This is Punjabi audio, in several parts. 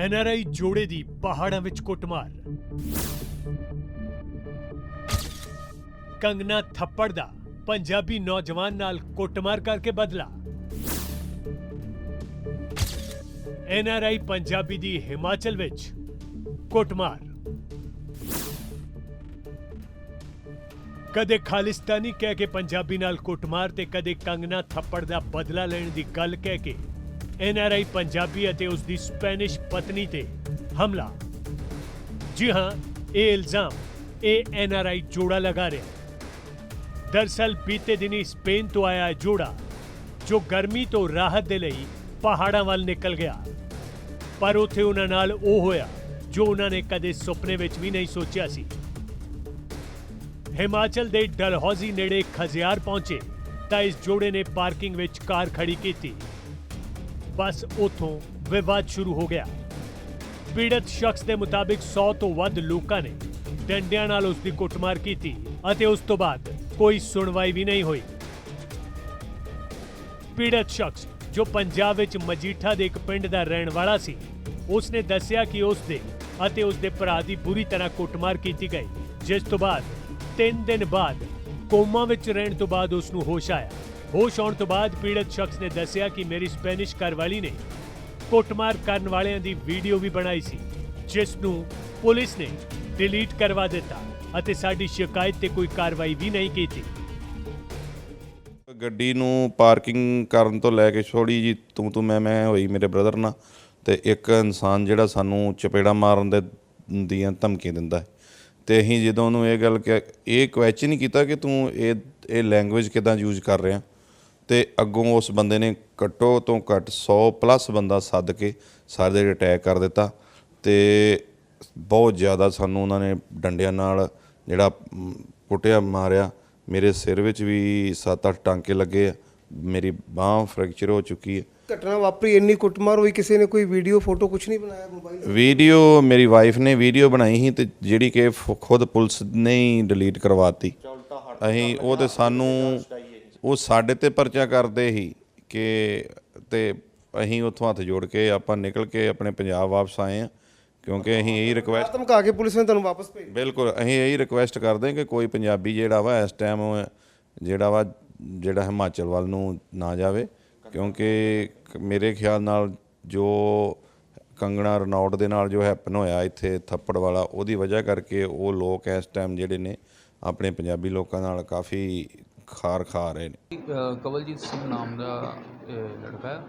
ਐਨਆਰਆਈ ਜੋੜੇ ਦੀ ਪਹਾੜਾਂ ਵਿੱਚ ਕੁੱਟਮਾਰ। ਕੰਗਨਾ ਥੱਪੜ ਦਾ ਪੰਜਾਬੀ ਨੌਜਵਾਨ ਨਾਲ ਕੁੱਟਮਾਰ ਕਰਕੇ ਬਦਲਾ। ਐਨਆਰਆਈ ਪੰਜਾਬੀ ਦੀ ਹਿਮਾਚਲ ਵਿੱਚ ਕੁੱਟਮਾਰ। ਕਦੇ ਖਾਲਿਸਤਾਨੀ ਕਹਿ ਕੇ ਪੰਜਾਬੀ ਨਾਲ ਕੁੱਟਮਾਰ ਤੇ ਕਦੇ ਕੰਗਨਾ ਥੱਪੜ ਦਾ ਬਦਲਾ ਲੈਣ ਦੀ ਗੱਲ ਕਹਿ ਕੇ ਐਨਆਰਆਈ ਪੰਜਾਬੀ ਅਤੇ ਉਸ ਦੀ ਸਪੈਨਿਸ਼ ਪਤਨੀ ਤੇ ਹਮਲਾ। ਜੀ ਹਾਂ, ਇਹ ਇਲਜ਼ਾਮ, ਇਹ ਐਨਆਰਆਈ ਜੋੜਾ ਲਗਾ ਰਿਹਾ। ਦਰਸਲ ਬੀਤੇ ਦਿਨੀ ਸਪੇਨ ਤੋਂ ਆਇਆ ਜੋੜਾ, ਜੋ ਗਰਮੀ ਤੋਂ ਰਾਹਤ ਦੇ ਲਈ ਪਹਾੜਾਂ ਵੱਲ ਨਿਕਲ ਗਿਆ। ਪਰ ਉੱਥੇ ਉਹਨਾਂ ਨਾਲ ਉਹ ਹੋਇਆ, ਜੋ ਉਹਨਾਂ ਨੇ ਕਦੇ ਸੁਪਨੇ ਵਿੱਚ ਵੀ ਨਹੀਂ ਸੋਚਿਆ ਸੀ। ਹਿਮਾਚਲ ਦੇ ਡਲਹੌਜ਼ੀ ਨੇੜੇ ਖਜ਼ਿਆਰ ਪਹੁੰਚੇ ਤਾਂ ਇਸ ਜੋੜੇ ਨੇ ਪਾਰਕਿੰਗ ਵਿੱਚ ਕਾਰ ਖੜੀ ਕੀਤੀ। ਬਸ ਉਥੋਂ ਵਿਵਾਦ ਸ਼ੁਰੂ ਹੋ ਗਿਆ। ਪੀੜਤ ਸ਼ਖਸ ਦੇ ਮੁਤਾਬਿਕ 100 ਤੋਂ ਵੱਧ ਲੋਕਾਂ ਨੇ ਡੰਡਿਆਂ ਨਾਲ ਉਸ ਦੀ ਕੁੱਟਮਾਰ ਕੀਤੀ ਅਤੇ ਉਸ ਤੋਂ ਬਾਅਦ ਕੋਈ ਸੁਣਵਾਈ ਵੀ ਨਹੀਂ ਹੋਈ। ਪੀੜਤ ਸ਼ਖਸ ਜੋ ਪੰਜਾਬ ਵਿੱਚ ਮਜੀਠਾ ਦੇ ਇੱਕ ਪਿੰਡ ਦਾ ਰਹਿਣ ਵਾਲਾ ਸੀ ਉਸ ਨੇ ਦੱਸਿਆ ਕਿ ਉਸ ਦੇ ਅਤੇ ਉਸ ਦੇ ਭਰਾ ਦੀ ਬੁਰੀ ਤਰ੍ਹਾਂ ਕੁੱਟਮਾਰ ਕੀਤੀ ਗਈ, ਜਿਸ ਤੋਂ ਬਾਅਦ 3 ਦਿਨ ਬਾਅਦ ਕੋਮਾ ਵਿੱਚ ਰਹਿਣ ਤੋਂ ਬਾਅਦ ਉਸ ਨੂੰ ਹੋਸ਼ ਆਇਆ। ਹੋਸ਼ ਆਉਣ ਤੋਂ ਬਾਅਦ ਪੀੜਤ ਸ਼ਖਸ ਨੇ ਦੱਸਿਆ ਕਿ ਮੇਰੀ ਸਪੈਨਿਸ਼ ਘਰਵਾਲੀ ਨੇ ਕੁੱਟਮਾਰ ਕਰਨ ਵਾਲਿਆਂ ਦੀ ਵੀਡੀਓ ਵੀ ਬਣਾਈ ਸੀ, ਜਿਸ ਨੂੰ ਪੁਲਿਸ ਨੇ ਡਿਲੀਟ ਕਰਵਾ ਦਿੱਤਾ ਅਤੇ ਸਾਡੀ ਸ਼ਿਕਾਇਤ ਤੇ ਕੋਈ ਕਾਰਵਾਈ ਵੀ ਨਹੀਂ ਕੀਤੀ। ਗੱਡੀ ਨੂੰ ਪਾਰਕਿੰਗ ਕਰਨ ਤੋਂ ਲੈ ਕੇ ਛੋੜੀ ਜੀ, ਤੂੰ ਤੂੰ ਮੈਂ ਮੈਂ ਹੋਈ ਮੇਰੇ ਬ੍ਰਦਰ ਨਾਲ ਤੇ ਇੱਕ ਇਨਸਾਨ ਜਿਹੜਾ ਸਾਨੂੰ ਚਪੇੜਾ ਮਾਰਨ ਦੇ ਦੀਆਂ ਧਮਕੀਆਂ ਦਿੰਦਾ ਹੈ। ਤੇ ਅਸੀਂ ਜਦੋਂ ਉਹਨੂੰ ਇਹ ਗੱਲ ਕਿ ਇਹ ਕੁਐਸਚਨ ਹੀ ਕੀਤਾ ਕਿ ਤੂੰ ਇਹ ਇਹ ਲੈਂਗੁਏਜ ਕਿਦਾਂ ਯੂਜ਼ ਕਰ ਰਿਹਾ? ਤੇ ਅੱਗੋਂ ਉਸ ਬੰਦੇ ਨੇ ਘੱਟੋ ਤੋਂ ਘੱਟ 100 ਪਲੱਸ ਬੰਦਾ ਸੱਦ ਕੇ ਸਾਰੇ ਦੇ ਅਟੈਕ ਕਰ ਦਿੱਤਾ ਤੇ ਬਹੁਤ ਜ਼ਿਆਦਾ ਸਾਨੂੰ ਉਹਨਾਂ ਨੇ ਡੰਡਿਆਂ ਨਾਲ ਜਿਹੜਾ ਮ, ਕੁੱਟਿਆ ਮਾਰਿਆ। ਮੇਰੇ ਸਿਰ ਵਿੱਚ ਵੀ 7-8 ਟਾਂਕੇ ਲੱਗੇ ਆ। ਮੇਰੀ ਬਾਹ ਫ੍ਰੈਕਚਰ ਹੋ ਚੁੱਕੀ ਹੈ। ਘਟਨਾ ਵਾਪਰੀ ਇੰਨੀ ਕੁੱਟਮਾਰ ਹੋਈ ਕਿਸੇ ਨੇ ਕੋਈ ਵੀਡੀਓ ਫੋਟੋ ਕੁਝ ਨਹੀਂ ਬਣਾਇਆ ਮੋਬਾਈਲ ਵੀਡੀਓ ਮੇਰੀ ਵਾਈਫ ਨੇ ਵੀਡੀਓ ਬਣਾਈ ਸੀ ਤੇ ਜਿਹੜੀ ਕਿ ਫ- ਖੁਦ ਪੁਲਿਸ ਨੇ ਹੀ ਡਿਲੀਟ ਕਰਵਾਤੀ ਅਸੀਂ ਉਹ ਤੇ ਸਾਨੂੰ ਉਹ ਸਾਡੇ ਤੇ ਪਰਚਾ ਕਰਦੇ ਹੀ ਕਿ ਤੇ ਅਸੀਂ ਉੱਥੋਂ ਹੱਥ ਜੋੜ ਕੇ ਆਪਾਂ ਨਿਕਲ ਕੇ ਆਪਣੇ ਪੰਜਾਬ ਵਾਪਸ ਆਏ ਆ ਕਿਉਂਕਿ ਅਸੀਂ ਇਹੀ ਰਿਕੁਐਸਟ ਧਮਕਾ ਕੇ ਪੁਲਿਸ ਨੇ ਤੁਹਾਨੂੰ ਵਾਪਸ ਭੇਜ ਬਿਲਕੁਲ ਅਸੀਂ ਇਹੀ ਰਿਕੁਐਸਟ ਕਰਦੇ ਹਾਂ ਕਿ ਕੋਈ ਪੰਜਾਬੀ ਜਿਹੜਾ ਵਾ ਇਸ ਟਾਈਮ ਜਿਹੜਾ ਵਾ ਜਿਹੜਾ ਹਿਮਾਚਲ ਵੱਲ ਨੂੰ ਨਾ ਜਾਵੇ ਕਿਉਂਕਿ ਮੇਰੇ ਖਿਆਲ ਨਾਲ ਜੋ ਕੰਗਣਾ ਰਣੌਟ ਦੇ ਨਾਲ ਜੋ ਹੈਪਨ ਹੋਇਆ ਇੱਥੇ ਥੱਪੜ ਵਾਲਾ ਉਹਦੀ ਵਜ੍ਹਾ ਕਰਕੇ ਉਹ ਲੋਕ ਇਸ ਟਾਈਮ ਜਿਹੜੇ ਨੇ ਆਪਣੇ ਪੰਜਾਬੀ ਲੋਕਾਂ ਨਾਲ ਕਾਫੀ ਖਾਰ ਖਾ ਰਹੇ ਨੇ। ਕਵਲਜੀਤ ਸਿੰਘ ਨਾਮ ਦਾ ਇਹ ਲੜਕਾ ਹੈ।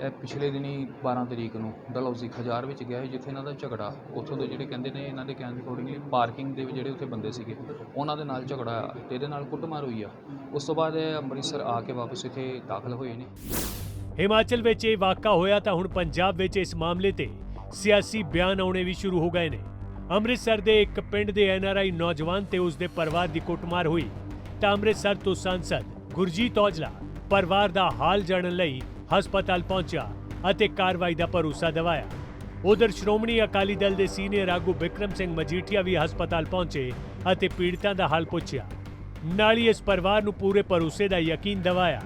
ਇਹ ਪਿਛਲੇ ਦਿਨੀ 12 ਤਰੀਕ ਨੂੰ ਡਲਹੌਜ਼ੀ ਖਜਾਰ ਵਿੱਚ ਗਿਆ ਸੀ ਜਿੱਥੇ ਇਹਨਾਂ ਦਾ ਝਗੜਾ ਉੱਥੋਂ ਦੇ ਜਿਹੜੇ ਕਹਿੰਦੇ ਨੇ ਇਹਨਾਂ ਦੇ ਕਹਿਣ ਅਕੋਰਡਿੰਗਲੀ ਪਾਰਕਿੰਗ ਦੇ ਵਿੱਚ ਜਿਹੜੇ ਉੱਥੇ ਬੰਦੇ ਸੀਗੇ ਉਹਨਾਂ ਦੇ ਨਾਲ ਝਗੜਾ ਆ ਤੇ ਇਹਦੇ ਨਾਲ ਕੁੱਟਮਾਰ ਹੋਈ ਆ। ਉਸ ਤੋਂ ਬਾਅਦ ਇਹ ਅੰਮ੍ਰਿਤਸਰ ਆ ਕੇ ਵਾਪਸ ਇੱਥੇ ਦਾਖਲ ਹੋਏ ਨੇ। ਹਿਮਾਚਲ ਵਿੱਚ ਇਹ ਵਾਕਾ ਹੋਇਆ ਤਾਂ ਹੁਣ ਪੰਜਾਬ ਵਿੱਚ ਇਸ ਮਾਮਲੇ ਤੇ ਸਿਆਸੀ ਬਿਆਨ ਆਉਣੇ ਵੀ ਸ਼ੁਰੂ ਹੋ ਗਏ ਨੇ। ਅੰਮ੍ਰਿਤਸਰ ਦੇ ਇੱਕ ਪਿੰਡ ਦੇ ਐਨਆਰਆਈ ਨੌਜਵਾਨ ਤੇ ਉਸ ਦੇ ਪਰਿਵਾਰ ਦੀ ਕੁੱਟਮਾਰ ਹੋਈ। ਤਾਂ ਅੰਮ੍ਰਿਤਸਰ ਤੋਂ ਸੰਸਦ ਗੁਰਜੀਤ ਔਜਲਾ ਪਰਿਵਾਰ ਦਾ ਹਾਲ ਜਾਣਨ ਲਈ ਹਸਪਤਾਲ ਪਹੁੰਚਿਆ ਅਤੇ ਕਾਰਵਾਈ ਦਾ ਭਰੋਸਾ ਦਿਵਾਇਆ। ਉਧਰ ਸ਼੍ਰੋਮਣੀ ਅਕਾਲੀ ਦਲ ਦੇ ਸੀਨੀਅਰ ਆਗੂ ਵਿਕਰਮ ਸਿੰਘ ਮਜੀਠੀਆ ਵੀ ਹਸਪਤਾਲ ਪਹੁੰਚੇ ਅਤੇ ਪੀੜਤਾਂ ਦਾ ਹਾਲ ਪੁੱਛਿਆ। ਨਾਲ ਹੀ ਇਸ ਪਰਿਵਾਰ ਨੂੰ ਪੂਰੇ ਭਰੋਸੇ ਦਾ ਯਕੀਨ ਦਿਵਾਇਆ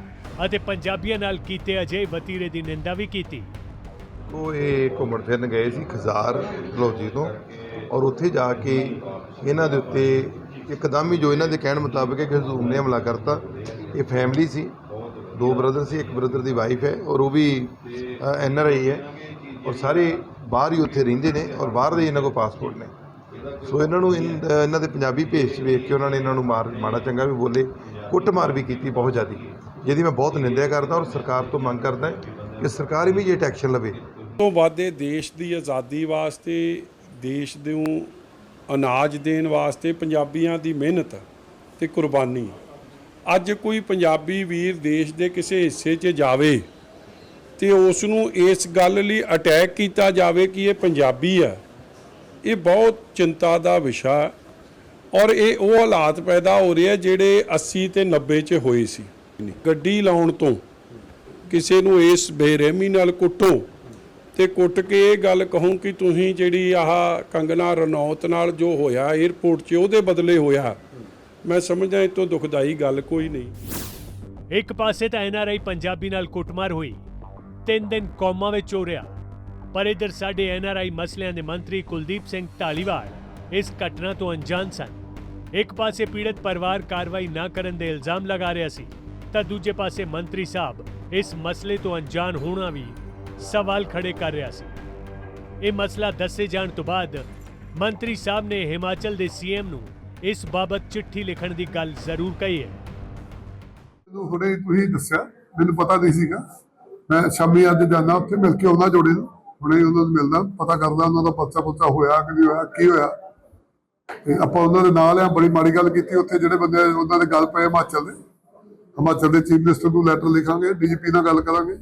ਅਤੇ ਪੰਜਾਬੀਆਂ ਨਾਲ ਕੀਤੇ ਅਜੇ ਵਤੀਰੇ ਦੀ ਨਿੰਦਾ ਵੀ ਕੀਤੀ। ਉਹ ਇਹ ਘੁੰਮਣ ਫਿਰਨ ਗਏ ਸੀ, ਖਜ਼ਾਰ ਲੋਜੀ ਤੋਂ। ਔਰ ਉੱਥੇ ਜਾ ਕੇ ਇਹਨਾਂ ਦੇ ਉੱਤੇ ਇੱਕਦਮ ਹੀ ਜੋ ਇਹਨਾਂ ਦੇ ਕਹਿਣ ਮੁਤਾਬਕ ਹੈ ਕਿ ਹਜ਼ੂਮ ਨੇ ਹਮਲਾ ਕਰਤਾ। ਇਹ ਫੈਮਿਲੀ ਸੀ। ਦੋ ਬ੍ਰਦਰ ਸੀ, ਇੱਕ ਬ੍ਰਦਰ ਦੀ ਵਾਈਫ ਹੈ ਔਰ ਉਹ ਵੀ ਐਨ ਆਰ ਆਈ ਹੈ। ਔਰ ਸਾਰੇ ਬਾਹਰ ਹੀ ਉੱਥੇ ਰਹਿੰਦੇ ਨੇ ਔਰ ਬਾਹਰ ਦੇ ਇਹਨਾਂ ਕੋਲ ਪਾਸਪੋਰਟ ਨੇ। ਸੋ ਇਹਨਾਂ ਨੂੰ ਇਹਨਾਂ ਦੇ ਪੰਜਾਬੀ ਭੇਸ ਵੇਖ ਕੇ ਉਹਨਾਂ ਨੇ ਇਹਨਾਂ ਨੂੰ ਮਾਰ, ਮਾੜਾ ਚੰਗਾ ਵੀ ਬੋਲੇ, ਕੁੱਟਮਾਰ ਵੀ ਕੀਤੀ ਬਹੁਤ ਜ਼ਿਆਦੀ, ਜਿਹਦੀ ਮੈਂ ਬਹੁਤ ਨਿੰਦਿਆ ਕਰਦਾ ਔਰ ਸਰਕਾਰ ਤੋਂ ਮੰਗ ਕਰਦਾ ਕਿ ਸਰਕਾਰ ਵੀ ਇਮੀਡੀਏਟ ਐਕਸ਼ਨ ਲਵੇ। ਤੋਂ ਵੱਧ ਇਹ ਦੇਸ਼ ਦੀ ਆਜ਼ਾਦੀ ਵਾਸਤੇ ਦੇਸ਼ ਨੂੰ ਅਨਾਜ ਦੇਣ ਵਾਸਤੇ ਪੰਜਾਬੀਆਂ ਦੀ ਮਿਹਨਤ ਤੇ ਕੁਰਬਾਨੀ। ਅੱਜ ਕੋਈ ਪੰਜਾਬੀ ਵੀਰ ਦੇਸ਼ ਦੇ ਕਿਸੇ ਹਿੱਸੇ 'ਚ ਜਾਵੇ ਤੇ ਉਸ ਨੂੰ ਇਸ ਗੱਲ ਲਈ ਅਟੈਕ ਕੀਤਾ ਜਾਵੇ ਕਿ ਇਹ ਪੰਜਾਬੀ ਹੈ ਇਹ ਬਹੁਤ ਚਿੰਤਾ ਦਾ ਵਿਸ਼ਾ ਔਰ ਇਹ ਉਹ ਹਾਲਾਤ ਪੈਦਾ ਹੋ ਰਹੇ ਆ ਜਿਹੜੇ 80 ਤੇ 90 ਚ ਹੋਏ ਸੀ। ਗੱਡੀ ਲਾਉਣ ਤੋਂ ਕਿਸੇ ਨੂੰ ਇਸ ਬੇਰਹਿਮੀ ਨਾਲ ਕੁੱਟੋ। ਤੇ ਕੁੱਟ ਕੇ ਇਹ ਗੱਲ ਕਹੂੰ ਕਿ ਤੁਸੀਂ ਜਿਹੜੀ ਆਹ ਕੰਗਨਾ ਰਣੌਤ ਨਾਲ ਜੋ ਹੋਇਆ 에ਅਰਪੋਰਟ 'ਚ ਉਹਦੇ ਬਦਲੇ ਹੋਇਆ, ਮੈਂ ਸਮਝਦਾ ਇਹ ਤੋਂ ਦੁਖਦਾਈ ਗੱਲ ਕੋਈ ਨਹੀਂ। ਇੱਕ ਪਾਸੇ ਤਾਂ ਐਨਆਰਆਈ ਪੰਜਾਬੀ ਨਾਲ ਕੁੱਟਮਾਰ ਹੋਈ, ਤਿੰਨ ਦਿਨ ਕੌਮਾਂ ਵਿੱਚ ਹੋ ਰਿਹਾ, ਪਰ ਇਧਰ ਸਾਡੇ ਐਨਆਰਆਈ ਮਸਲਿਆਂ ਦੇ ਮੰਤਰੀ ਕੁਲਦੀਪ ਸਿੰਘ ਢਾਲੀਵਾਲ ਇਸ ਘਟਨਾ ਤੋਂ ਅਣਜਾਣ ਸਨ। ਇੱਕ ਪਾਸੇ ਪੀੜਤ ਪਰਿਵਾਰ ਕਾਰਵਾਈ ਨਾ ਕਰਨ ਦੇ ਇਲਜ਼ਾਮ ਲਗਾ ਰਿਹਾ ਸੀ, ਤਾਂ ਦੂਜੇ ਪਾਸੇ ਮੰਤਰੀ ਸਾਹਿਬ ਇਸ ਮਸਲੇ ਤੋਂ ਅਣਜਾਣ ਹੋਣਾ ਵੀ ਸਵਾਲ ਖੜੇ ਕਰ ਰਿਹਾ ਸੀ। ਇਹ ਮਸਲਾ ਦੱਸੇ ਜਾਣ ਤੋਂ ਬਾਅਦ ਮੰਤਰੀ ਸਾਹਿਬ ਨੇ ਹਿਮਾਚਲ ਦੇ ਸੀਐਮ ਨੂੰ ਇਸ ਬਾਬਤ ਚਿੱਠੀ ਲਿਖਣ ਦੀ ਗੱਲ ਜ਼ਰੂਰ ਕਹੀ ਹੈ। ਮੈਨੂੰ ਹੁਣੇ ਤੁਸੀਂ ਦੱਸਿਆ, ਮੈਨੂੰ ਪਤਾ ਨਹੀਂ ਸੀਗਾ। ਮੈਂ ਸ਼ਾਮੀ ਅੱਜ ਜਾਣਾ ਉੱਥੇ ਮਿਲ ਕੇ ਆਉਣਾ ਜੋੜੇ ਨੂੰ। ਹੁਣੇ ਉਹਨਾਂ ਨੂੰ ਮਿਲਦਾ, ਪਤਾ ਕਰਦਾ ਉਹਨਾਂ ਦਾ ਪਰਚਾ ਪੁਰਚਾ ਹੋਇਆ ਕਿ ਨਹੀਂ ਹੋਇਆ, ਕੀ ਹੋਇਆ। ਤੇ ਆਪਾਂ ਉਹਨਾਂ ਦੇ ਨਾਲ ਆ, ਬੜੀ ਮਾੜੀ ਗੱਲ ਕੀਤੀ ਉੱਥੇ, ਜਿਹੜੇ ਬੰਦੇ ਉਹਨਾਂ ਦੇ ਗੱਲ ਪਏ ਹਿਮਾਚਲ ਦੇ। ਹਿਮਾਚਲ ਦੇ ਚੀਫ ਮਿਨਿਸਟਰ ਨੂੰ ਲੈਟਰ ਲਿਖਾਂਗੇ, ਡੀਜੀਪੀ ਨਾਲ ਗੱਲ ਕਰਾਂਗੇ।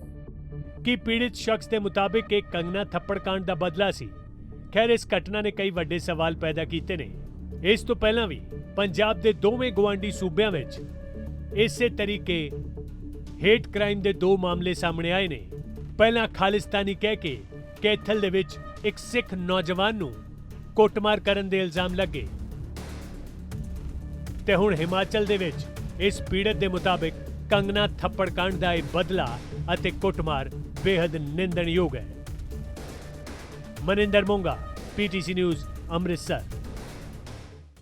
ਕਿ ਪੀੜਿਤ ਸ਼ਖਸ ਦੇ ਮੁਤਾਬਿਕ ਇਹ ਕੰਗਨਾ ਥੱਪੜ ਕਾਂਡ ਦਾ ਬਦਲਾ ਸੀ। ਖੈਰ, ਇਸ ਘਟਨਾ ਨੇ ਕਈ ਵੱਡੇ ਸਵਾਲ ਪੈਦਾ ਕੀਤੇ ਨੇ। ਇਸ ਤੋਂ ਪਹਿਲਾਂ ਵੀ ਪੰਜਾਬ ਦੇ ਦੋਵੇਂ ਗਵਾਂਡੀ ਸੂਬਿਆਂ ਵਿੱਚ ਇਸੇ ਤਰੀਕੇ ਹੇਟ ਕ੍ਰਾਈਮ ਦੇ ਦੋ ਮਾਮਲੇ ਸਾਹਮਣੇ ਆਏ ਨੇ। ਪਹਿਲਾਂ ਖਾਲਿਸਤਾਨੀ ਕਹਿ ਕੇ ਕੈਥਲ ਦੇ ਵਿੱਚ ਇੱਕ ਸਿੱਖ ਨੌਜਵਾਨ ਨੂੰ ਕੁੱਟਮਾਰ ਕਰਨ ਦੇ ਇਲਜ਼ਾਮ ਲੱਗੇ। ਤੇ ਹੁਣ ਹਿਮਾਚਲ ਦੇ ਵਿੱਚ ਇਸ ਪੀੜਤ ਦੇ ਮੁਤਾਬਿਕ ਕੰਗਨਾ ਥੱਪੜ ਕਾਂਡ ਦਾ ਇਹ ਬਦਲਾ ਅਤੇ ਕੁੱਟਮਾਰ ਬੇहद ਨਿੰਦਣਯੋਗ ਹੈ ਮਨਿੰਦਰ ਮੋਂਗਾ ਪੀਟੀਸੀ ਨਿਊਜ਼ ਅੰਮ੍ਰਿਤਸਰ